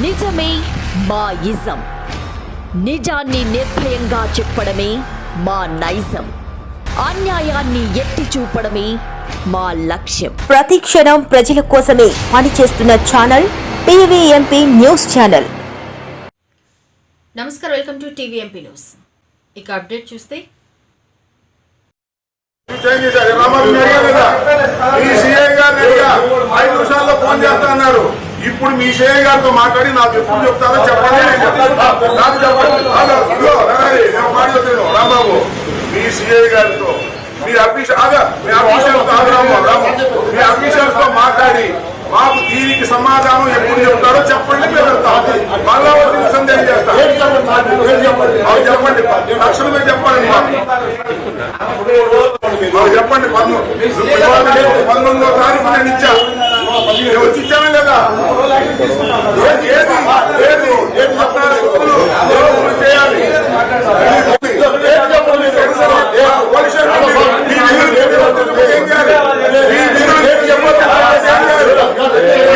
నిజమే మా ఇజం నిజాన్ని నిర్భయంగా చెప్పడమే మా నైజం. అన్యాయాన్ని ఎత్తి చూపడమే మా లక్ష్యం. ప్రతి క్షణం ప్రజల కోసమే పనిచేస్తున్న ఛానల్ టీవీఎంపీ న్యూస్ ఛానల్. నమస్కారం వెల్కమ్ టు టీవీఎంపీ న్యూస్. ఇక అప్డేట్ చూస్తే ఐదు నిమిషాల్లో ఫోన్ చేస్తా అన్నారు. ఇప్పుడు మీ సిఐ గారితో మాట్లాడి నాకు ఎప్పుడు చెప్తారో చెప్పండి. నాకు చెప్పండి. నేను రాంబాబు మీ సిఐ గారితో మీ అఫీషియల్ ఆగా మీ కాదు అఫీషియల్స్తో మాట్లాడి మాకు దీనికి సమాధానం ఎప్పుడు చెప్తారో చెప్పండి మేము మళ్ళా వచ్చి సందేహం చేస్తాం. చెప్పండి లక్షణమే చెప్పండి? మాకు మాకు చెప్పండి పన్ను పంతొమ్మిదో తారీఖు నేను ఇచ్చా. నేను వచ్చి ఇచ్చాను లేదా ఏది ఏది ఏది ఏది చెప్పాలి ఎప్పుడు ఎవరు చేయాలి ఏది చెప్పండి పోలీస్ స్టేషన్ మీ విధులు ఏది చెప్పండి? ఏం చేయాలి? మీ విధులు ఏది చెప్పండి? ఏం చేయాలి? మీ విధులు ఏది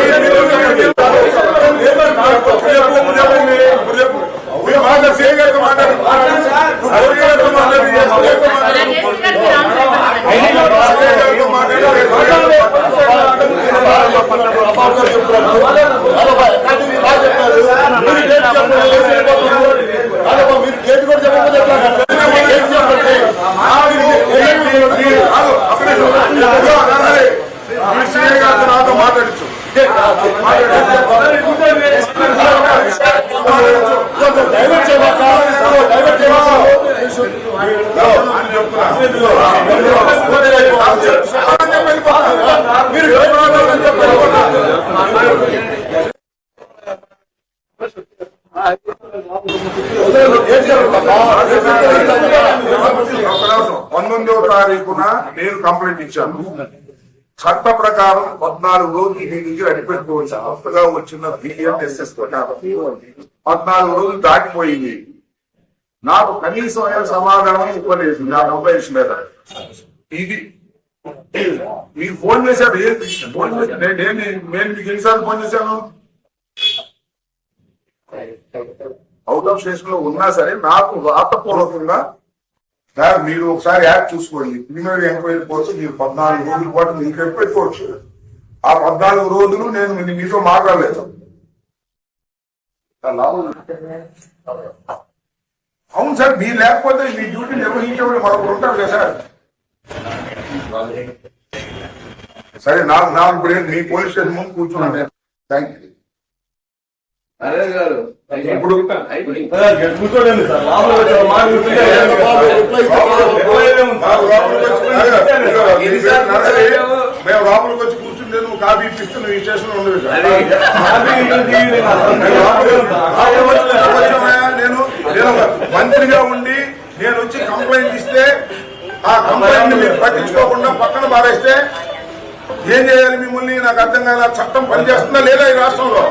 చెప్పండి? ఇప్పుడు చెప్పు, ఇప్పుడు చెప్పు, ఇప్పుడు చెప్పు. మీరు మాట్లాడు, సీఏ గారితో మాట్లాడు. నువ్వు పోలీస్ గారితో మాట్లాడు, ఎస్పీ గారితో మాట్లాడు. నాతో మాట్లాడచ్చు పంతొమ్మిదవ తారీఖున నేను కంప్లైంట్ ఇచ్చాను. చట్ట ప్రకారం పద్నాలుగు రోజులు మీ నుంచి అడిపెట్టుకోవచ్చు కొత్తగా వచ్చిన బిఎంఎస్ఎస్ ప్రకారం పద్నాలుగు రోజులు దాటిపోయింది. నాకు కనీసం అయిన సమాధానం ఇవ్వలేదు నా మొబైల్స్ మీద. ఇది మీరు ఫోన్ చేశారు ఫోన్ నేను- నేను మీకు ఎన్నిసార్లు ఫోన్ చేశాను? అవుట్ ఆఫ్ స్టేషన్లో ఉన్నా సరే నాకు రాతపూర్వకంగా సార్ మీరు ఒకసారి యాప్ చూసుకోండి. క్రిమినల్ ఎంక్వైరీ కోసం మీరు పద్నాలుగు రోజుల పాటు మీకు పెట్టుకోవచ్చు. ఆ పద్నాలుగు రోజులు నేను మీతో మాట్లాడలేదు అవును సార్ మీరు లేకపోతే మీ డ్యూటీ నిర్వహించేవాడు మరొకరు ఉంటారు కదా సార్. సరే నాకు నాకు ఇప్పుడు మీ పోలీస్ స్టేషన్ ముందు కూర్చున్నాను. థ్యాంక్ యూ ఇప్పుడు మేము లోపలికి వచ్చి కూర్చుంటే నువ్వు కాఫీ ఇప్పిస్తే నువ్వు ఈ స్టేషన్లో ఉండదు నేను నేను మంత్రిగా ఉండి నేను వచ్చి కంప్లైంట్ ఇస్తే ఆ కంప్లైంట్ మీరు పట్టించుకోకుండా పక్కన పారేస్తే ఏం చేయాలి మిమ్మల్ని? నాకు అర్థం కాదు చట్టం పనిచేస్తుందా లేదా ఈ రాష్ట్రంలో?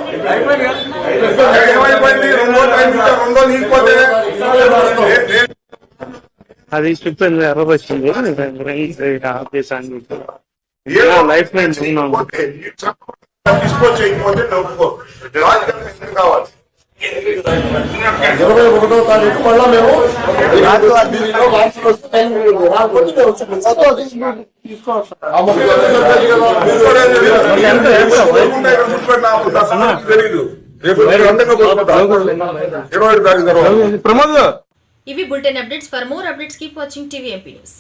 ఏమైపోయింది? రెండో టైం రెండో నీకపోతే అది స్లిప్ ఎర్రర్ వచ్చింది. ఆపేసాను లైఫ్ లైన్ కావాలి. ఇరవై ఒకటో తారీఖు మళ్ళా మేము ఇవి bulletin updates. For more updates keep watching TVMP news.